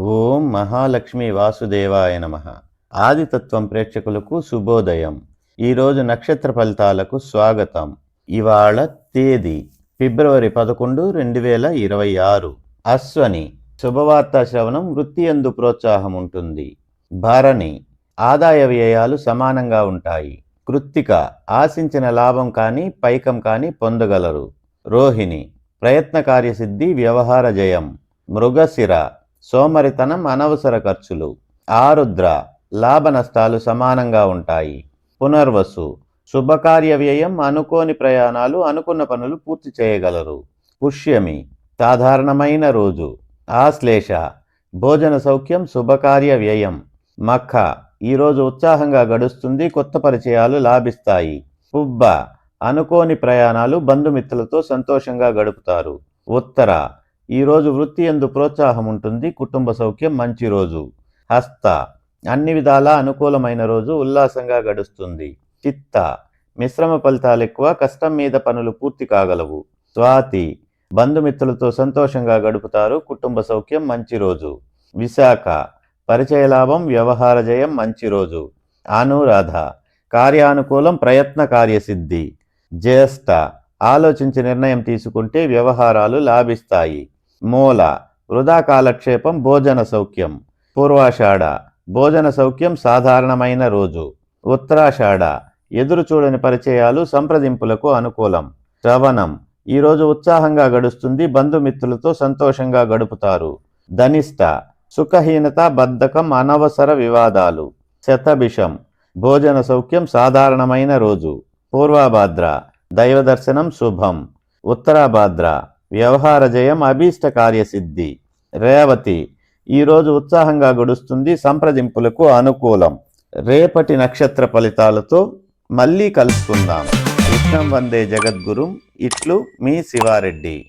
ఓం మహాలక్ష్మి వాసుదేవాయ నమ. ఆదితత్వం ప్రేక్షకులకు శుభోదయం. ఈరోజు నక్షత్ర ఫలితాలకు స్వాగతం. ఇవాళ తేదీ ఫిబ్రవరి పదకొండు రెండు వేల ఇరవై ఆరు. అశ్వని శుభవార్తా శ్రవణం వృత్తి ఎందు ప్రోత్సాహం ఉంటుంది. భరణి ఆదాయ వ్యయాలు సమానంగా ఉంటాయి. కృత్తిక ఆశించిన లాభం కానీ పైకం కానీ పొందగలరు. రోహిణి ప్రయత్న కార్యసిద్ధి వ్యవహార జయం. మృగశిర సోమరితనం అనవసర ఖర్చులు. ఆరుద్ర లాభ నష్టాలు సమానంగా ఉంటాయి. పునర్వసు శుభకార్య వ్యయం అనుకోని ప్రయాణాలు అనుకున్న పనులు పూర్తి చేయగలరు. పుష్యమి సాధారణమైన రోజు. ఆశ్లేష భోజన సౌఖ్యం శుభకార్య వ్యయం. మఖ ఈరోజు ఉత్సాహంగా గడుస్తుంది కొత్త పరిచయాలు లాభిస్తాయి. పుబ్బ అనుకోని ప్రయాణాలు బంధుమిత్రులతో సంతోషంగా గడుపుతారు. ఉత్తర ఈరోజు వృత్తి ఎందు ప్రోత్సాహం ఉంటుంది కుటుంబ సౌఖ్యం మంచి రోజు. హస్త అన్ని విధాలా అనుకూలమైన రోజు ఉల్లాసంగా గడుస్తుంది. చిత్త మిశ్రమ ఫలితాలు ఎక్కువ కష్టం మీద పనులు పూర్తి కాగలవు. స్వాతి బంధుమిత్రులతో సంతోషంగా గడుపుతారు కుటుంబ సౌఖ్యం మంచి రోజు. విశాఖ పరిచయ లాభం వ్యవహార జయం మంచి రోజు. అనురాధ కార్యానుకూలం ప్రయత్న కార్యసిద్ధి. జ్యేష్ఠ ఆలోచించి నిర్ణయం తీసుకుంటే వ్యవహారాలు లాభిస్తాయి. మూల వృధా కాలక్షేపం భోజన సౌఖ్యం. పూర్వాషాఢ భోజన సౌఖ్యం సాధారణమైన రోజు. ఉత్తరాషాఢ ఎదురు చూడని పరిచయాలు సంప్రదింపులకు అనుకూలం. శ్రవణం ఈరోజు ఉత్సాహంగా గడుస్తుంది బంధుమిత్రులతో సంతోషంగా గడుపుతారు. ధనిష్ట సుఖహీనత బద్ధకం అనవసర వివాదాలు. శతభిషం భోజన సౌఖ్యం సాధారణమైన రోజు. పూర్వాభాద్ర దైవ దర్శనం శుభం. ఉత్తరాభాద్ర వ్యవహార జయం అభీష్ట కార్యసిద్ధి. రేవతి ఈరోజు ఉత్సాహంగా గడుస్తుంది సంప్రదింపులకు అనుకూలం. రేపటి నక్షత్ర ఫలితాలతో మళ్ళీ కలుసుకుందాం. కృష్ణం వందే జగద్గురుం ఇట్లు మీ శివారెడ్డి.